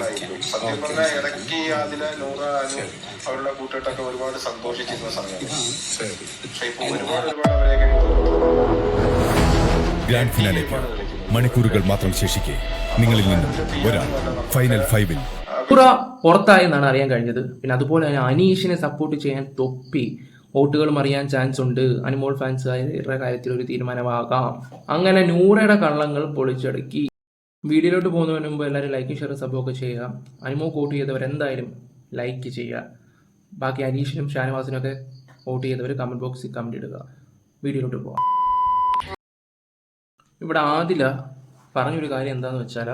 പോയി സത്യം പറഞ്ഞാൽ ഇടയ്ക്ക് അതിലെ നൂറ അവരുടെ കൂട്ടുകെട്ടൊക്കെ ഒരുപാട് സന്തോഷിച്ചിരുന്ന സമയമാണ്. പക്ഷെ ഇപ്പൊ ഒരുപാട് ഒരുപാട് അവരെയൊക്കെ ഗ്രാൻഡ് ഫിനാലേക്ക് മണിക്കൂറുകൾ മാത്രം ശേഷിക്കെ നിങ്ങളിൽ നിന്നും ഒരാൾ ഫൈനൽ ഫൈവിൽ പുറ പുറത്തായെന്നാണ് അറിയാൻ കഴിഞ്ഞത്. പിന്നെ അതുപോലെ തന്നെ അനീഷിനെ സപ്പോർട്ട് ചെയ്യാൻ തൊപ്പി വോട്ടുകളും അറിയാൻ ചാൻസ് ഉണ്ട്. അനിമോൾ ഫാൻസ് ഇവരുടെ കാര്യത്തിൽ ഒരു തീരുമാനമാകാം. അങ്ങനെ നൂറയുടെ കള്ളങ്ങൾ പൊളിച്ചടുക്കി. വീഡിയോയിലോട്ട് പോകുന്നതിന് മുമ്പ് എല്ലാവരും ലൈക്ക് ഷെയർ സബും ഒക്കെ ചെയ്യുക. അനിമോ കോട്ട് ചെയ്തവർ എന്തായാലും ലൈക്ക് ചെയ്യുക. ബാക്കി അനീഷിനും ഷാനവാസിനും ഒക്കെ വോട്ട് ചെയ്തവർ കമന്റ് ബോക്സിൽ കമന്റ് ഇടുക. വീഡിയോയിലോട്ട് പോകാം ഇവിടെ ആദില പറഞ്ഞൊരു കാര്യം എന്താന്ന് വെച്ചാൽ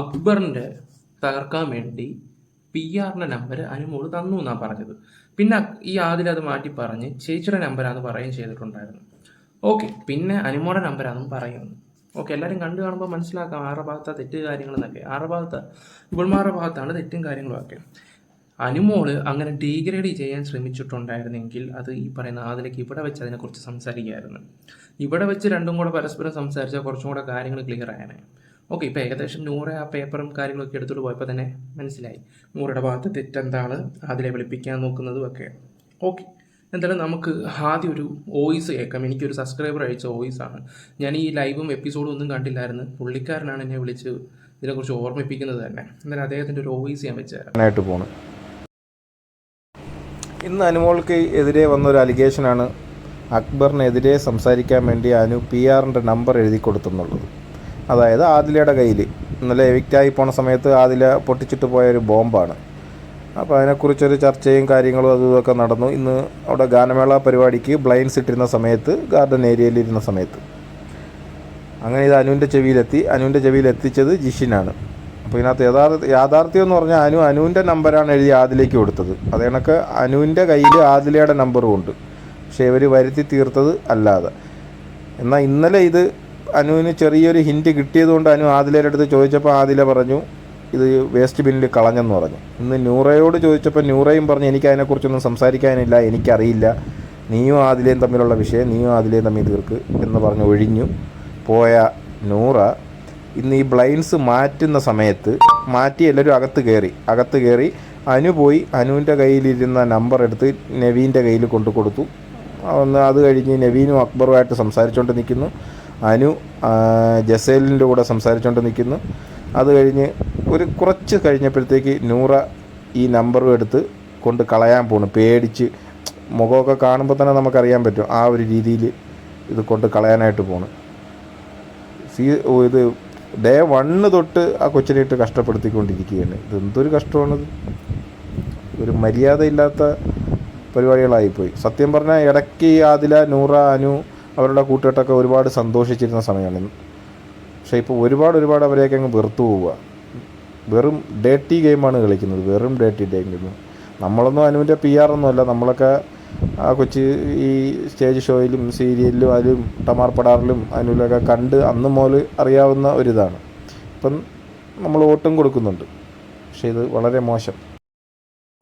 അക്ബറിന്റെ തകർക്കാൻ വേണ്ടി പി ആറിന്റെ നമ്പർ അനുമോൾ തന്നു എന്നാണ് പറഞ്ഞത്. പിന്നെ ഈ ആദില അത് മാറ്റി പറഞ്ഞ് ചേച്ചിയുടെ നമ്പരാന്ന് പറയുകയും ചെയ്തിട്ടുണ്ടായിരുന്നു. ഓക്കെ പിന്നെ അനുമോടെ നമ്പരാണെന്നും പറയുന്നു. ഓക്കെ എല്ലാവരും കണ്ടു കാണുമ്പോൾ മനസ്സിലാക്കാം ആരുടെ ഭാഗത്താണ് തെറ്റ് കാര്യങ്ങളെന്നൊക്കെ ആരുടെ ഭാഗത്ത്? ഇവൾമാരുടെ ഭാഗത്താണ് തെറ്റും കാര്യങ്ങളും ഒക്കെ അനുമോൾ അങ്ങനെ ഡീഗ്രേഡ് ചെയ്യാൻ ശ്രമിച്ചിട്ടുണ്ടായിരുന്നെങ്കിൽ അത് ഈ പറയുന്ന ആദിലേക്ക് ഇവിടെ വെച്ച് അതിനെക്കുറിച്ച് സംസാരിക്കുകയായിരുന്നു. ഇവിടെ വെച്ച് രണ്ടും കൂടെ പരസ്പരം സംസാരിച്ചാൽ കുറച്ചും കൂടെ കാര്യങ്ങൾ ക്ലിയർ ആയാനെ. ഓക്കെ ഇപ്പോൾ ഏകദേശം നൂറ് ആ പേപ്പറും കാര്യങ്ങളൊക്കെ എടുത്തിട്ട് പോയപ്പോൾ തന്നെ മനസ്സിലായി. നൂറുടെ ഭാഗത്ത് തെറ്റെന്താണ്? അതിലെ വിളിപ്പിക്കാൻ നോക്കുന്നതും ഒക്കെ ഓക്കെ. എന്തായാലും നമുക്ക് ആദ്യം ഒരു വോയിസ് കേൾക്കാം. എനിക്കൊരു സബ്സ്ക്രൈബർ അയച്ച വോയിസ് ആണ്. ഞാൻ ഈ ലൈവും എപ്പിസോഡും ഒന്നും കണ്ടില്ലായിരുന്നു. പുള്ളിക്കാരനാണ് എന്നെ വിളിച്ച് ഇതിനെക്കുറിച്ച് ഓർമ്മിപ്പിക്കുന്നത് തന്നെ. എന്നാലും അദ്ദേഹത്തിന്റെ ഒരു വോയിസ് ഞാൻ വെച്ചുതരാം പോണ്. ഇന്ന് അനുമോൾക്ക് എതിരെ വന്നൊരു അലിഗേഷനാണ് അക്ബറിനെതിരെ സംസാരിക്കാൻ വേണ്ടി അനു പി ആറിന്റെ നമ്പർ എഴുതി കൊടുത്തെന്നുള്ളത്. അതായത് ആദിലയുടെ കയ്യിൽ ഇന്നലെ എവിക്റ്റായി പോണ സമയത്ത് ആദില പൊട്ടിച്ചിട്ട് പോയ ഒരു ബോംബാണ് അപ്പോൾ അതിനെക്കുറിച്ചൊരു ചർച്ചയും കാര്യങ്ങളും അതും ഇതൊക്കെ നടന്നു. ഇന്ന് അവിടെ ഗാനമേള പരിപാടിക്ക് ബ്ലൈൻഡ്സ് ഇട്ടിരുന്ന സമയത്ത് ഗാർഡൻ ഏരിയയിലിരുന്ന സമയത്ത്. അങ്ങനെ ഇത് അനുവിന്റെ ചെവിയിലെത്തി. അനുവിന്റെ ചെവിയിൽ എത്തിച്ചത് ജിഷിനാണ്. അപ്പോൾ ഇതിനകത്ത് യഥാർത്ഥ യാഥാർത്ഥ്യം എന്ന് പറഞ്ഞാൽ അനു അനുവിന്റെ നമ്പറാണ് എഴുതി ആദിലേക്ക് കൊടുത്തത്. അത് കണക്ക് അനുവിന്റെ കയ്യിൽ ആദിലയുടെ നമ്പറും ഉണ്ട്. പക്ഷേ ഇവർ വരുത്തി തീർത്തത് അല്ലാതെ. എന്നാൽ ഇന്നലെ ഇത് അനുവിന് ചെറിയൊരു ഹിന്റ് കിട്ടിയതുകൊണ്ട് അനു ആദിലയുടെ അടുത്ത് ചോദിച്ചപ്പോൾ ആദില പറഞ്ഞു ഇത് വേസ്റ്റ് ബിന്നിൽ കളഞ്ഞെന്ന് പറഞ്ഞു. ഇന്ന് ന്യൂറയോട് ചോദിച്ചപ്പോൾ ന്യൂറയും പറഞ്ഞു എനിക്ക് അതിനെക്കുറിച്ചൊന്നും സംസാരിക്കാനില്ല എനിക്കറിയില്ല. നീയും ആദിലയും തമ്മിലുള്ള വിഷയം നീയും ആദിലയും തമ്മിൽ തീർക്ക് എന്ന് പറഞ്ഞ് ഒഴിഞ്ഞു പോയ നൂറ ഇന്ന് ഈ ബ്ലൈൻസ് മാറ്റുന്ന സമയത്ത് മാറ്റി എല്ലാവരും അകത്ത് കയറി. അകത്ത് കയറി അനു പോയി അനുവിന്റെ കയ്യിലിരുന്ന നമ്പർ എടുത്ത് നവീന്റെ കയ്യിൽ കൊണ്ടു കൊടുത്തു. അന്ന് അത് കഴിഞ്ഞ് നവീനും അക്ബറുമായിട്ട് സംസാരിച്ചുകൊണ്ട് നിൽക്കുന്നു. അനു ജസേലിന്റെ കൂടെ സംസാരിച്ചുകൊണ്ട് നിൽക്കുന്നു. അത് കഴിഞ്ഞ് ഒരു കുറച്ച് കഴിഞ്ഞപ്പോഴത്തേക്ക് നൂറ ഈ നമ്പറും എടുത്ത് കൊണ്ട് കളയാൻ പോണു. പേടിച്ച് മുഖമൊക്കെ കാണുമ്പോൾ തന്നെ നമുക്കറിയാൻ പറ്റും. ആ ഒരു രീതിയിൽ ഇത് കൊണ്ട് കളയാനായിട്ട് പോണു. സീ ഇത് ഡേ വണ്ണ് തൊട്ട് ആ കൊച്ചിനെയിട്ട് കഷ്ടപ്പെടുത്തിക്കൊണ്ടിരിക്കുകയാണ്. ഇത് എന്തൊരു ഒരു മര്യാദയില്ലാത്ത പരിപാടികളായിപ്പോയി. സത്യം പറഞ്ഞാൽ ഇടയ്ക്ക് ആദില നൂറ അനു അവരുടെ കൂട്ടുകെട്ടൊക്കെ ഒരുപാട് സന്തോഷിച്ചിരുന്ന സമയമാണ്. പക്ഷേ ഇപ്പോൾ ഒരുപാട് ഒരുപാട് അവരെയൊക്കെ അങ്ങ് വെറുത്തു പോവുക. വെറും ഡേട്ടി ഗെയിമാണ് കളിക്കുന്നത്. വെറും ഡേട്ടി ഗെയിം നമ്മളൊന്നും അനുവിന്റെ പി ആർ ഒന്നുമല്ല നമ്മളൊക്കെ ആ കൊച്ച് ഈ സ്റ്റേജ് ഷോയിലും സീരിയലിലും അതിലും ടമാർപ്പടാറിലും അതിനുള്ളൊക്കെ കണ്ട് അന്ന് മുതൽ അറിയാവുന്ന ഒരിതാണ്. ഇപ്പം നമ്മൾ വോട്ടും കൊടുക്കുന്നുണ്ട്. പക്ഷേ ഇത് വളരെ മോശം.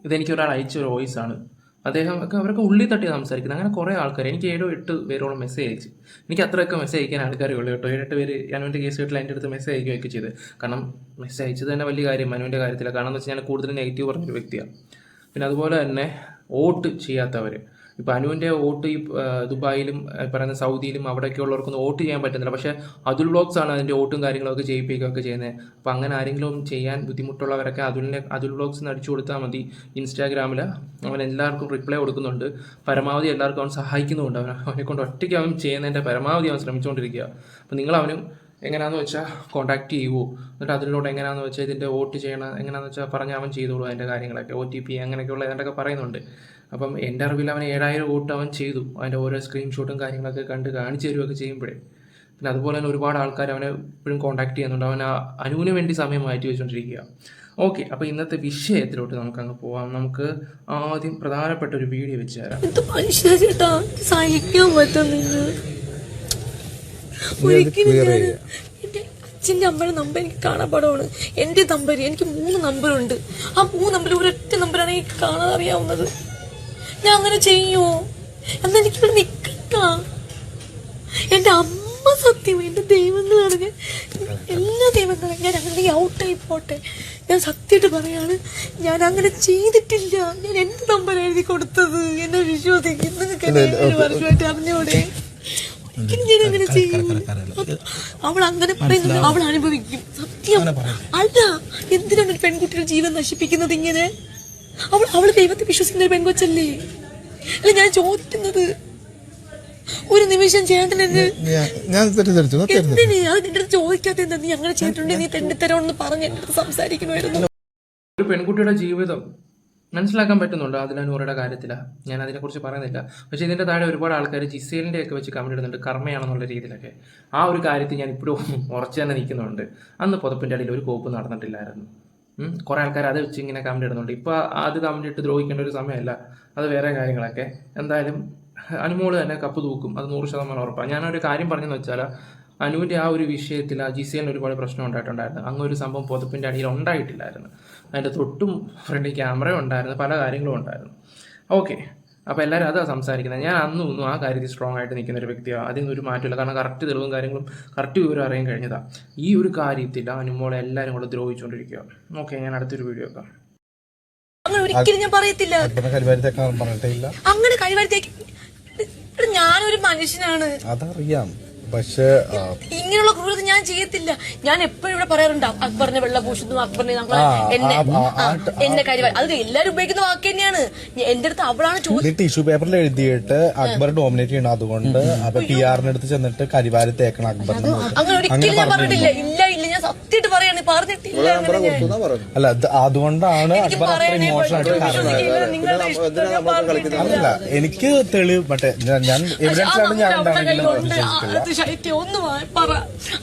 ഇതെനിക്ക് ഒരാൾ അയച്ച ഒരു വോയിസ് ആണ് അദ്ദേഹം ഒക്കെ അവരൊക്കെ ഉള്ളിൽ തട്ടി സംസാരിക്കുന്നത്. അങ്ങനെ കുറേ ആൾക്കാർ എനിക്ക് ഏഴോ എട്ട് പേരോളം മെസ്സേജ് അയച്ചു. എനിക്ക് അത്രയൊക്കെ മെസ്സേജ് അയക്കാൻ ആൾക്കാരേ ഉള്ളൂ കേട്ടോ. ഏഴെട്ട് പേര് അനുവിന്റെ കേസ് കേട്ടിൽ എന്റെ അടുത്ത് മെസ്സേജ് അയക്കുകയൊക്കെ ചെയ്ത്. കാരണം മെസ്സേജ് അയച്ചത് തന്നെ വലിയ കാര്യം അനുവിന്റെ കാര്യത്തിലാണ് കാരണം എന്ന് വെച്ചാൽ ഞാൻ കൂടുതൽ നെഗറ്റീവ് പറഞ്ഞൊരു വ്യക്തിയാണ് പിന്നെ അതുപോലെ തന്നെ വോട്ട് ചെയ്യാത്തവർ ഇപ്പോൾ അനുവിന്റെ വോട്ട് ഈ ദുബായിലും പറയുന്ന സൗദിയിലും അവിടെയൊക്കെ ഉള്ളവർക്കൊന്നും വോട്ട് ചെയ്യാൻ പറ്റുന്നില്ല. പക്ഷേ അതുൽ ബ്ലോഗ്സ് ആണ് അതിന്റെ വോട്ടും കാര്യങ്ങളൊക്കെ ചെയ്യിപ്പിക്കുകയൊക്കെ ചെയ്യുന്നത്. അപ്പോൾ അങ്ങനെ ആരെങ്കിലും ചെയ്യാൻ ബുദ്ധിമുട്ടുള്ളവരൊക്കെ അതുലിനെ അതുൽ ബ്ലോഗ്സ് അടിച്ചു കൊടുത്താൽ മതി ഇൻസ്റ്റാഗ്രാമിൽ അവൻ എല്ലാവർക്കും റിപ്ലൈ കൊടുക്കുന്നുണ്ട്. പരമാവധി എല്ലാവർക്കും അവൻ സഹായിക്കുന്നുമുണ്ട്. അവൻ അവനെ കൊണ്ട് ഒറ്റയ്ക്ക് അവൻ ചെയ്യുന്നതിന്റെ പരമാവധി അവൻ ശ്രമിച്ചുകൊണ്ടിരിക്കുക. അപ്പോൾ നിങ്ങൾ അവനും എങ്ങനെയാണെന്ന് വെച്ചാൽ കോൺടാക്ട് ചെയ്യുമോ എന്നിട്ട് അതിലൂടെ എങ്ങനെയാണെന്ന് വെച്ചാൽ ഇതിന്റെ വോട്ട് ചെയ്യണം എങ്ങനെയാണെന്ന് വെച്ചാൽ പറഞ്ഞാൽ അവൻ ചെയ്തോളൂ അതിന്റെ കാര്യങ്ങളൊക്കെ ഒ ടി പി അങ്ങനെയൊക്കെയുള്ള ഏതാണ്ടൊക്കെ പറയുന്നുണ്ട്. അപ്പം എന്റെ അറിവിൽ അവൻ ഏഴായിരം വോട്ട് അവൻ ചെയ്തു. അതിന്റെ ഓരോ സ്ക്രീൻഷോട്ടും കാര്യങ്ങളൊക്കെ കണ്ട് കാണിച്ചു തരുമൊക്കെ ചെയ്യുമ്പോഴേ. പിന്നെ അതുപോലെ തന്നെ ഒരുപാട് ആൾക്കാർ അവനെ ഇപ്പോഴും കോൺടാക്ട് ചെയ്യുന്നുണ്ട്. അവൻ ആ അനുവിന് വേണ്ടി സമയം മാറ്റി വെച്ചുകൊണ്ടിരിക്കുക ഓക്കെ അപ്പോൾ ഇന്നത്തെ വിഷയത്തിലോട്ട് നമുക്ക് അങ്ങ് പോവാം. നമുക്ക് ആദ്യം പ്രധാനപ്പെട്ട ഒരു വീഡിയോ വെച്ച് തരാം. സഹിക്കാൻ പറ്റുന്നില്ല. എന്റെ അച്ഛന്റെ അമ്മയുടെ നമ്പർ എനിക്ക് കാണാപ്പാടമാണ് എന്റെ നമ്പർ എനിക്ക് മൂന്ന് നമ്പറുണ്ട് ആ മൂന്ന് നമ്പർ ഒരൊറ്റ നമ്പറാണ് എനിക്ക് കാണാൻ അറിയാവുന്നത്. ഞാൻ അങ്ങനെ ചെയ്യോ? എന്നാ എനിക്ക് ഇവിടെ നിക്കണ്ട. എന്റെ അമ്മ സത്യം എന്റെ ദൈവങ്ങളാണ്. ഞാൻ എല്ലാ ദൈവങ്ങളും ഞാൻ അങ്ങനെ ഔട്ടായി പോട്ടെ. ഞാൻ സത്യമായിട്ട് പറയാണ് ഞാൻ അങ്ങനെ ചെയ്തിട്ടില്ല. ഞാൻ എന്ത് നമ്പർ എഴുതി കൊടുത്തത്? എന്നെ വിശ്വസിക്കുന്നു. വർഷമായിട്ട് അറിഞ്ഞൂടെ ഒരിക്കലും ഞാൻ അങ്ങനെ ചെയ്യൂല അവൾ അങ്ങനെ പറയുന്നത് അവൾ അനുഭവിക്കും. സത്യം. അല്ല എന്തിനാണ് ഒരു പെൺകുട്ടിയുടെ ജീവൻ നശിപ്പിക്കുന്നത് ഇങ്ങനെ? അവൾ അവൾ ദൈവത്തെ വിശ്വസിക്കുന്ന ഒരു പെൺകൊച്ചല്ലേ? അല്ല ഞാൻ ചോദിക്കുന്നത് ഒരു നിമിഷം ചേട്ടൻ എന്തിന്? അത് നിന്റെ ചോദിക്കാത്ത എന്താ? നീ അങ്ങനെ ചെയ്തിട്ടുണ്ടെങ്കിൽ നീ തെണ്ടിത്തരോന്ന് പറഞ്ഞ് എന്റെ അടുത്ത് സംസാരിക്കണമായിരുന്നു ഒരു പെൺകുട്ടിയുടെ ജീവിതം മനസ്സിലാക്കാൻ പറ്റുന്നുണ്ട് അതിലൂറുടെ കാര്യത്തിലാണ് ഞാൻ അതിനെക്കുറിച്ച് പറയുന്നില്ല. പക്ഷെ ഇതിന്റെ താഴെ ഒരുപാട് ആൾക്കാർ ജിസേലിന്റെ ഒക്കെ വെച്ച് കമന്റ് ഇടുന്നുണ്ട് കർമ്മയാണെന്നുള്ള രീതിയിലൊക്കെ. ആ ഒരു കാര്യത്തിൽ ഞാൻ ഇപ്പോഴും ഉറച്ചു തന്നെ നിൽക്കുന്നുണ്ട്. അന്ന് പുതപ്പിന്റെ അടിയിൽ ഒരു കോപ്പ് നടന്നിട്ടില്ലായിരുന്നു. കുറേ ആൾക്കാർ അത് വെച്ച് ഇങ്ങനെ കമന്റ് ഇടുന്നുണ്ട്. ഇപ്പോൾ അത് കമന്റ് ഇട്ട് ദ്രോഹിക്കേണ്ട ഒരു സമയമല്ല. അത് വേറെ കാര്യങ്ങളൊക്കെ. എന്തായാലും അനുമോൾ തന്നെ കപ്പ് തൂക്കും. അത് നൂറ് ശതമാനം ഉറപ്പാണ് ഞാനൊരു കാര്യം പറഞ്ഞെന്ന് വെച്ചാൽ അനുവിന്റെ ആ ഒരു വിഷയത്തിൽ ആ ജിസേലിന് ഒരുപാട് പ്രശ്നം ഉണ്ടായിട്ടുണ്ടായിരുന്നു. അങ്ങ് ഒരു സംഭവം പുതപ്പിന്റെ അടിയിൽ ഉണ്ടായിട്ടില്ലായിരുന്നു. അതിന്റെ തൊട്ടും ഫ്രണ്ടിൽ ക്യാമറ ഉണ്ടായിരുന്നു പല കാര്യങ്ങളും ഉണ്ടായിരുന്നു. ഓക്കെ അപ്പോൾ എല്ലാവരും അതാ സംസാരിക്കുന്നത്. ഞാൻ അന്നും ഒന്നും ആ കാര്യത്തിൽ സ്ട്രോങ് ആയിട്ട് നിൽക്കുന്ന ഒരു വ്യക്തിയാണ് അതിൽ ഒരു മാറ്റമില്ല. കാരണം കറക്റ്റ് തെളിവും കാര്യങ്ങളും കറക്റ്റ് വിവരം അറിയാൻ കഴിഞ്ഞതാണ് ഈ ഒരു കാര്യത്തിൽ അനുമോളെ എല്ലാവരും കൂടെ ദ്രോഹിച്ചുകൊണ്ടിരിക്കുക ഓക്കെ ഞാൻ അടുത്തൊരു വീഡിയോ ഒക്കെ അങ്ങനെ ഒരിക്കലും ഞാൻ പറയത്തില്ല. അങ്ങനെ കഴിവരുത്തേക്ക് ഞാനൊരു മനുഷ്യനാണ്. അതറിയാം. പക്ഷേ ഇങ്ങനെയുള്ള ക്രൂരത ഞാൻ ചെയ്യത്തില്ല. ഞാൻ എപ്പോഴും ഇവിടെ പറയാറുണ്ട് അക്ബറിനെ വെള്ളപൂശുന്നു അക്ബറിനെ നമ്മളെ എന്നെ എന്നെ കാര്യമായി അത് എല്ലാരും ഉപയോഗിക്കുന്ന വാക്ക് തന്നെയാണ്. എന്റെ അടുത്ത് അവളാണ് ചോദിച്ചത് ടിഷ്യൂ പേപ്പറിൽ എഴുതിയിട്ട് അക്ബർ ഡോമിനേറ്റ് ചെയ്യണം. അതുകൊണ്ട് അപ്പൊ പി ആറിന്റെ അടുത്ത് ചെന്നിട്ട് കരിവാരി തേക്കണം അക്ബർ അങ്ങനെ ഒരിക്കലും ഞാൻ പറഞ്ഞിട്ടില്ല. ഇല്ല സത്യമായിട്ട് പറയാണ് പറഞ്ഞിട്ടില്ല അങ്ങനെ ഞാൻ. അല്ല അത് അതുകൊണ്ടാണ് എനിക്ക് അക്ബർ അത്ര പറയാനേ ഇമോഷണൽ ആയിട്ട് പറ്റൂ. വിശ്വസിക്കില്ല, നിങ്ങളുടെ ഇഷ്ടം ഞാൻ പറഞ്ഞിട്ടില്ല. അല്ല എനിക്ക് തെളിവ് മറ്റേ ഞാൻ- എവിഡൻസ് ആണ് ഞാൻ വിശ്വസിക്കില്ല. അത് ശൈത്യം ഒന്ന് പറ.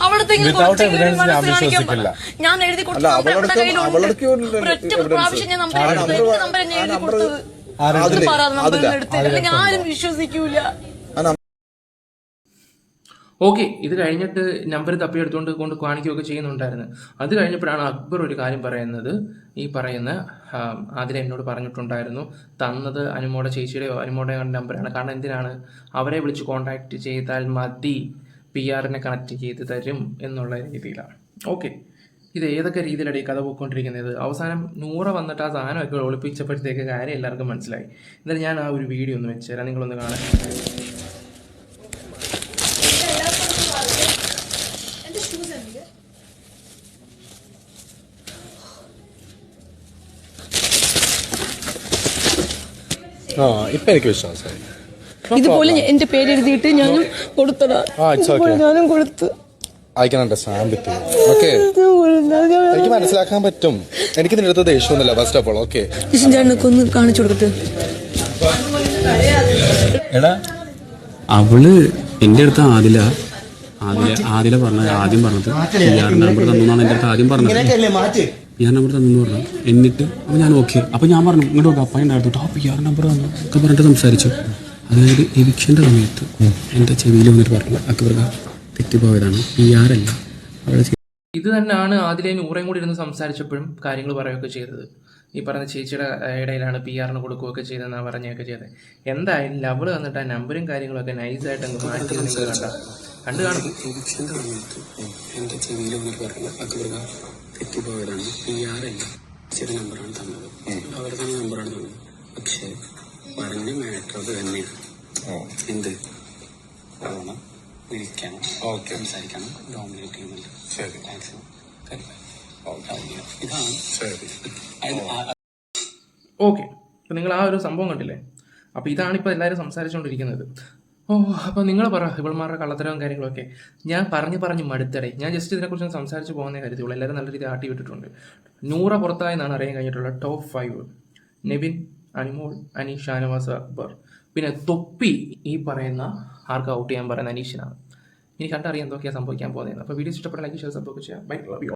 അവിടത്തെങ്കിലും Without evidence ഞാൻ വിശ്വസിക്കില്ല. ഞാൻ എഴുതി കൊടുത്ത നമ്പർ അവളുടെ കയ്യിലുണ്ട്. ഒരൊറ്റ പ്രാവശ്യം ഞാൻ നമ്പർ. എന്റെ നമ്പർ ഞാൻ എഴുതി കൊടുത്തത് നമ്പർ എടുത്തില്ല അല്ലെങ്കിൽ ആരും വിശ്വസിക്കൂല. ഓക്കെ ഇത് കഴിഞ്ഞിട്ട് നമ്പർ തപ്പിയെടുത്തുകൊണ്ട് കൊണ്ട് കാണിക്കുകയൊക്കെ ചെയ്യുന്നുണ്ടായിരുന്നു. അത് കഴിഞ്ഞപ്പോഴാണ് അക്ബർ ഒരു കാര്യം പറയുന്നത്. ഈ പറയുന്ന ആതിര എന്നോട് പറഞ്ഞിട്ടുണ്ടായിരുന്നു തന്നത് അനുമോടെ ചേച്ചിയുടെയോ അനുമോടെ നമ്പറാണ് കാരണം എന്തിനാണ്? അവരെ വിളിച്ച് കോൺടാക്റ്റ് ചെയ്താൽ മതി പി ആറിനെ കണക്ട് ചെയ്ത് തരും എന്നുള്ള രീതിയിലാണ്. ഓക്കെ ഇത് ഏതൊക്കെ രീതിയിലാണ് ഈ കഥ പോയിക്കൊണ്ടിരിക്കുന്നത്? അവസാനം നൂറ വന്നിട്ട് ആ സാധനമൊക്കെ ഒളിപ്പിച്ചപ്പോഴത്തേക്ക് കാര്യം എല്ലാവർക്കും മനസ്സിലായി. എന്നിട്ട് ഞാൻ ആ ഒരു വീഡിയോ ഒന്ന് വെച്ചുതരാം നിങ്ങളൊന്ന് കാണാൻ. ആ ഇപ്പൊ എനിക്ക് വിശ്വാസമായി ഇതുപോലെ എന്റെ പേര് എഴുതിയിട്ട് ഞാനും കൊടുത്തതാ. ആ, it's okay. ഇതുപോലെ ഞാനും കൊടുത്തു. I can understand with okay എനിക്ക് മനസ്സിലാക്കാൻ പറ്റും. എനിക്ക് നിന്റെ അടുത്ത് ദേഷ്യമൊന്നുമില്ല ഫസ്റ്റ് ഓഫ് ഓൾ ഓക്കെ ചേട്ടനൊക്കെ ഒന്ന് കാണിച്ചു കൊടുക്കട്ടെ? എടാ അവൾ എന്റെ അടുത്ത് ആദില ആദില ആദില പറഞ്ഞ ആദ്യം പറഞ്ഞത് പി ആർ നമ്പർ തന്നു എന്നാണ് എന്റെ അടുത്ത് ആദ്യം പറഞ്ഞത്. പി അവിടെ നമ്പർ തന്നു പറഞ്ഞു. എന്നിട്ട് അപ്പോൾ ഞാൻ ഓക്കെ അപ്പോൾ ഞാൻ പറഞ്ഞു ഇങ്ങോട്ട് നോക്കാം അപ്പം ഉണ്ടായിരുന്നു ആ പി ആർ നമ്പർ തന്നു ഒക്കെ പറഞ്ഞിട്ട് സംസാരിച്ചു. അതായത് എവിക്ഷന്റെ സമയത്ത് എന്റെ ചെവിയിൽ വന്നിട്ട് പറഞ്ഞു അക്ബർക്ക തെറ്റിപ്പോയതാണ്. പി ആർ അല്ല അവളെ ഇത് തന്നെയാണ് ആദ്യം നൂറേം കൂടി ഇരുന്ന് സംസാരിച്ചപ്പോഴും കാര്യങ്ങൾ പറയുകയൊക്കെ ചെയ്തത്. ഈ പറഞ്ഞ ചേച്ചിയുടെ ഇടയിലാണ് പി ആറിന് കൊടുക്കുകയൊക്കെ ചെയ്തതെന്നാണ് പറഞ്ഞൊക്കെ ചെയ്തത്. എന്തായാലും ലവൾ വന്നിട്ട് ആ നമ്പറും കാര്യങ്ങളൊക്കെ നൈസായിട്ട് അങ്ങ് മാറ്റി കണ്ടു. കാണും. തെറ്റിപ്പോയതാണ് പി ആർ അല്ല. ചെറിയ നമ്പറാണ് തന്നത്. അവരുടെ തന്നെ നമ്പറാണ് തന്നത്. പക്ഷേ പറഞ്ഞ മാറ്റർ അത് തന്നെയാണ്. എന്ത്? പോകണം വിളിക്കണം. സംസാരിക്കണം. ഡോമിനേറ്റ് ചെയ്യുന്നുണ്ട്. ശരി. മാക്സിമം ഇതാണ്. ഓക്കെ അപ്പൊ നിങ്ങൾ ആ ഒരു സംഭവം കണ്ടില്ലേ? അപ്പോൾ ഇതാണ് ഇപ്പോൾ എല്ലാവരും സംസാരിച്ചുകൊണ്ടിരിക്കുന്നത് ഓ അപ്പോൾ നിങ്ങൾ പറ ഇവൾമാരുടെ കള്ളത്തരവും കാര്യങ്ങളൊക്കെ. ഞാൻ പറഞ്ഞു പറഞ്ഞ് മടുത്തടേ. ഞാൻ ജസ്റ്റ് ഇതിനെ കുറിച്ച് സംസാരിച്ച് പോകുന്നേ കരുതുള്ളൂ. എല്ലാവരും നല്ല രീതിയിൽ ആട്ടി വിട്ടിട്ടുണ്ട്. നൂറ പുറത്തായെന്നാണ് അറിയാൻ കഴിഞ്ഞിട്ടുള്ള ടോപ്പ് ഫൈവ് നെവിൻ അനിമോൾ അനീഷ് ഷാനവാസ് അക്ബർ. പിന്നെ തൊപ്പി ഈ പറയുന്ന ആർക്ക് ഔട്ട് ചെയ്യാൻ പറയുന്ന അനീഷിനാണ്. ഇനി കണ്ടറിയാം എന്തൊക്കെയാണ് സംഭവിക്കാൻ പോകുന്നത് അപ്പോൾ വീഡിയോ ഇഷ്ടപ്പെട്ട ലൈക്ക് ഷെയർ സംഭവിക്കുക ബൈ ലവ് യു